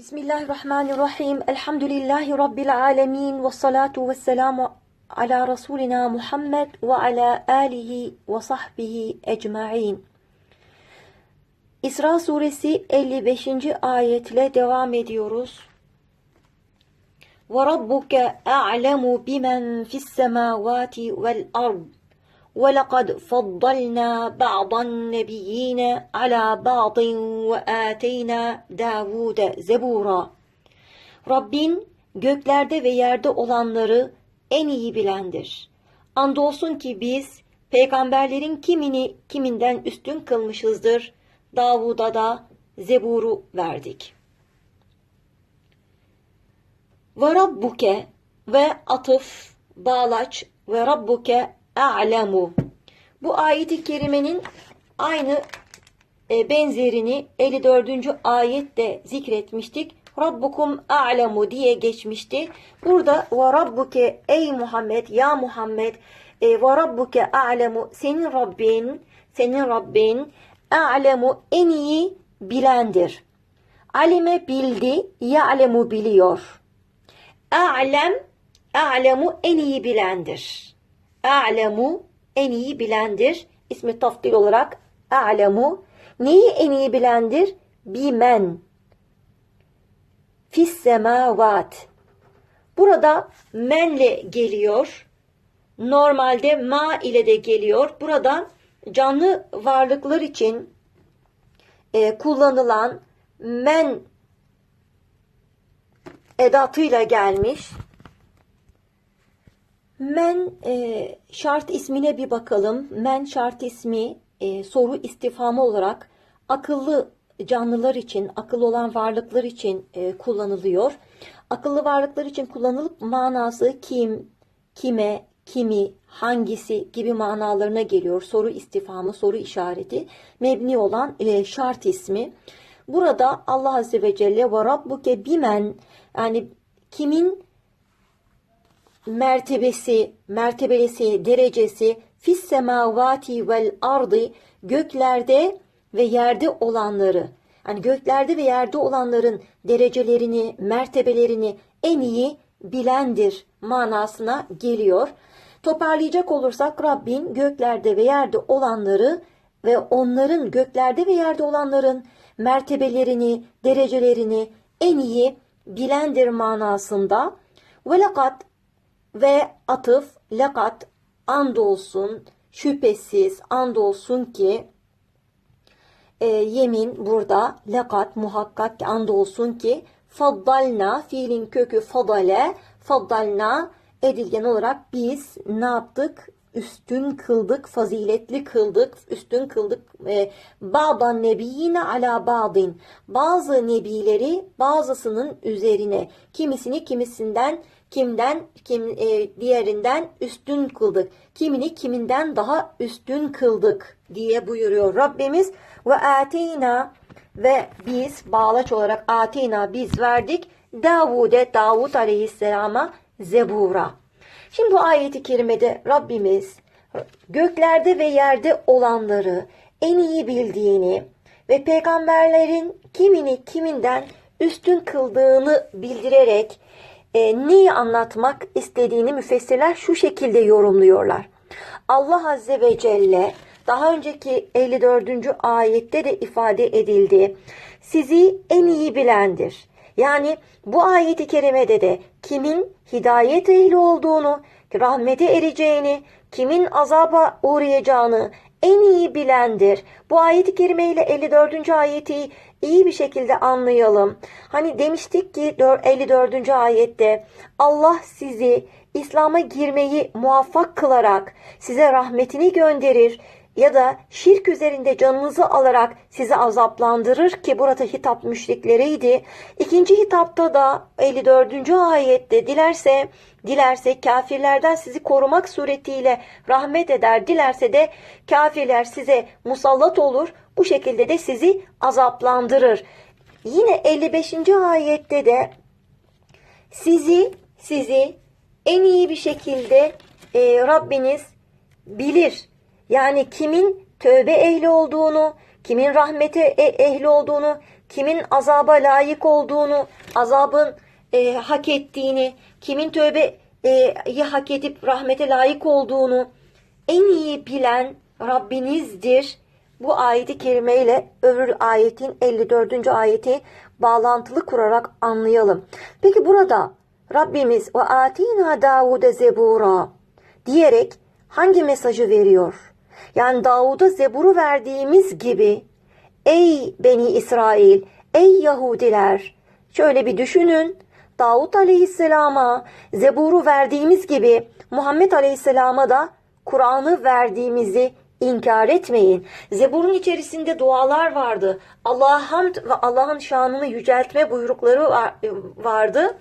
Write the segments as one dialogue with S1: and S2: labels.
S1: Bismillahirrahmanirrahim. Elhamdülillahi Rabbil alemin. Ve salatu ve selamu ala Resulina Muhammed ve ala alihi ve sahbihi ecma'in. İsra suresi 55. ayetle devam ediyoruz. Ve rabbuke a'lemu bimen fis semavati vel ard. وَلَقَدْ فَضَّلْنَا بَعْضَ النَّبِيِّينَ عَلَى بَعْضٍ وَآتَيْنَا دَاوُودَ زَبُورًا Rabbin göklerde ve yerde olanları en iyi bilendir. Andolsun ki biz peygamberlerin kimini kiminden üstün kılmışızdır. Davud'a da Zebur'u verdik. Ve Rabbuke ve atıf, bağlaç ve Rabbuke a'lemu. Bu ayet-i kerimenin aynı e, benzerini 54. ayette zikretmiştik. Rabbukum a'lemu diye geçmişti. Burada ve rabbuke ey Muhammed ya Muhammed e, ve rabbuke a'lemu senin Rabbin senin Rabbin a'lemu en iyi bilendir. Alime bildi, ya'lemu biliyor. A'lem, a'lemu en iyi bilendir. A'lemu en iyi bilendir. İsmi taftil olarak a'lemu. Neyi en iyi bilendir? Bimen. Fis semavat. Burada menle geliyor. Normalde ma ile de geliyor. Burada canlı varlıklar için e, kullanılan men edatıyla gelmiş. Men e, şart ismine bir bakalım. Men şart ismi e, soru istifamı olarak akıllı canlılar için, akıllı olan varlıklar için e, kullanılıyor. Akıllı varlıklar için kullanılıp manası kim, kime, kimi, hangisi gibi manalarına geliyor. Soru istifamı, soru işareti mebni olan e, şart ismi. Burada Allah Azze ve Celle ve Rabbuke bimen yani kimin mertebesi, mertebelisi, derecesi fis semavati vel ardı göklerde ve yerde olanları yani göklerde ve yerde olanların derecelerini, mertebelerini en iyi bilendir manasına geliyor. Toparlayacak olursak Rabbin göklerde ve yerde olanları ve onların göklerde ve yerde olanların mertebelerini, derecelerini en iyi bilendir manasında. Ve lakat ve atıf lakat andolsun şüphesiz andolsun ki e, yemin burada lakat muhakkak andolsun ki faddalna fiilin kökü fadale faddalna edilgen olarak biz ne yaptık? Üstün kıldık, faziletli kıldık, üstün kıldık. E, Ba'dan nebiyine ala ba'din. Bazı nebileri bazısının üzerine, kimisini kimisinden kimden kim e, diğerinden üstün kıldık. Kimini kiminden daha üstün kıldık diye buyuruyor Rabbimiz. Ve atina ve biz bağlaç olarak atina biz verdik Davud'e Davud aleyhisselama zebura. Şimdi bu ayeti kerimede Rabbimiz göklerde ve yerde olanları en iyi bildiğini ve peygamberlerin kimini kiminden üstün kıldığını bildirerek e, neyi anlatmak istediğini müfessirler şu şekilde yorumluyorlar. Allah Azze ve Celle daha önceki 54. ayette de ifade edildi. Sizi en iyi bilendir. Yani bu ayeti kerimede de kimin hidayet ehli olduğunu, rahmete ereceğini, kimin azaba uğrayacağını en iyi bilendir. Bu ayeti kerime ile 54. ayeti iyi bir şekilde anlayalım. Hani demiştik ki 54. ayette Allah sizi İslam'a girmeyi muvaffak kılarak size rahmetini gönderir ya da şirk üzerinde canınızı alarak sizi azaplandırır ki burada hitap müşrikleriydi. İkinci hitapta da 54. ayette dilerse dilerse kafirlerden sizi korumak suretiyle rahmet eder. Dilerse de kafirler size musallat olur. Bu şekilde de sizi azaplandırır. Yine 55. ayette de sizi sizi en iyi bir şekilde e, Rabbiniz bilir. Yani kimin tövbe ehli olduğunu, kimin rahmete e, ehli olduğunu, kimin azaba layık olduğunu, azabın e, hak ettiğini, kimin tövbeyi hak edip rahmete layık olduğunu en iyi bilen Rabbinizdir. Bu ayeti kerimeyle öbür ayetin 54. ayeti bağlantılı kurarak anlayalım. Peki burada Rabbimiz ve atina Davud'e zebura diyerek hangi mesajı veriyor? Yani Davud'a zeburu verdiğimiz gibi ey Beni İsrail, ey Yahudiler şöyle bir düşünün. Davut Aleyhisselam'a zeburu verdiğimiz gibi Muhammed Aleyhisselam'a da Kur'an'ı verdiğimizi inkar etmeyin. Zeburun içerisinde dualar vardı. Allah'a hamd ve Allah'ın şanını yüceltme buyrukları var- vardı.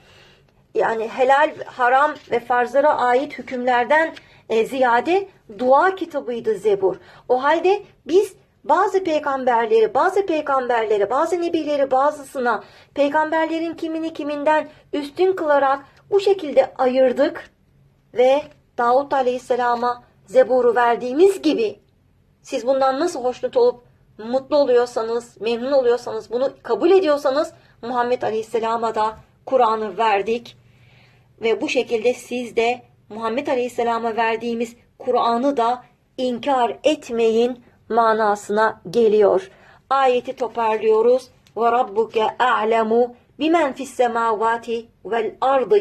S1: Yani helal, haram ve farzlara ait hükümlerden e, ziyade dua kitabıydı Zebur. O halde biz bazı peygamberleri, bazı peygamberleri, bazı nebileri bazısına peygamberlerin kimini kiminden üstün kılarak bu şekilde ayırdık ve Davut Aleyhisselam'a Zebur'u verdiğimiz gibi siz bundan nasıl hoşnut olup mutlu oluyorsanız, memnun oluyorsanız, bunu kabul ediyorsanız Muhammed Aleyhisselam'a da Kur'an'ı verdik. Ve bu şekilde siz de Muhammed Aleyhisselam'a verdiğimiz Kur'an'ı da inkar etmeyin manasına geliyor. Ayeti toparlıyoruz. Ve rabbuke a'lemu bimen fis semavati vel ardı.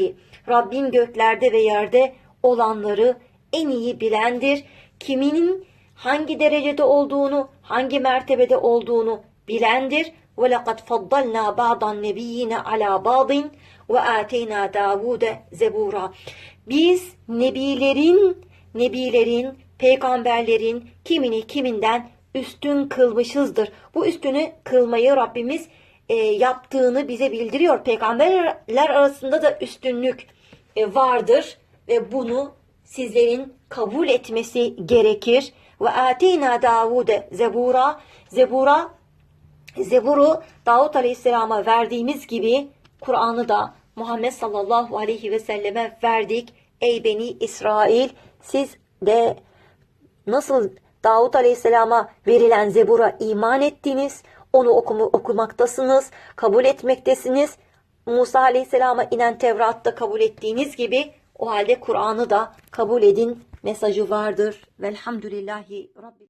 S1: Rabbin göklerde ve yerde olanları en iyi bilendir. Kiminin hangi derecede olduğunu, hangi mertebede olduğunu bilendir. Faddalna ba'dan nebiyyine ala ba'din ve ateyna Davud'e zebura. Biz nebilerin, nebilerin, peygamberlerin kimini kiminden üstün kılmışızdır. Bu üstünü kılmayı Rabbimiz e, yaptığını bize bildiriyor. Peygamberler arasında da üstünlük e, vardır ve bunu sizlerin kabul etmesi gerekir. Ve ateyna Davud'e zebura. Zebura Zebur'u Davut Aleyhisselam'a verdiğimiz gibi Kur'an'ı da Muhammed sallallahu aleyhi ve selleme verdik. Ey beni İsrail siz de nasıl Davut Aleyhisselam'a verilen Zebur'a iman ettiniz, onu okumu, okumaktasınız, kabul etmektesiniz. Musa Aleyhisselam'a inen Tevrat'ta kabul ettiğiniz gibi o halde Kur'an'ı da kabul edin mesajı vardır. Velhamdülillahi Rabbi.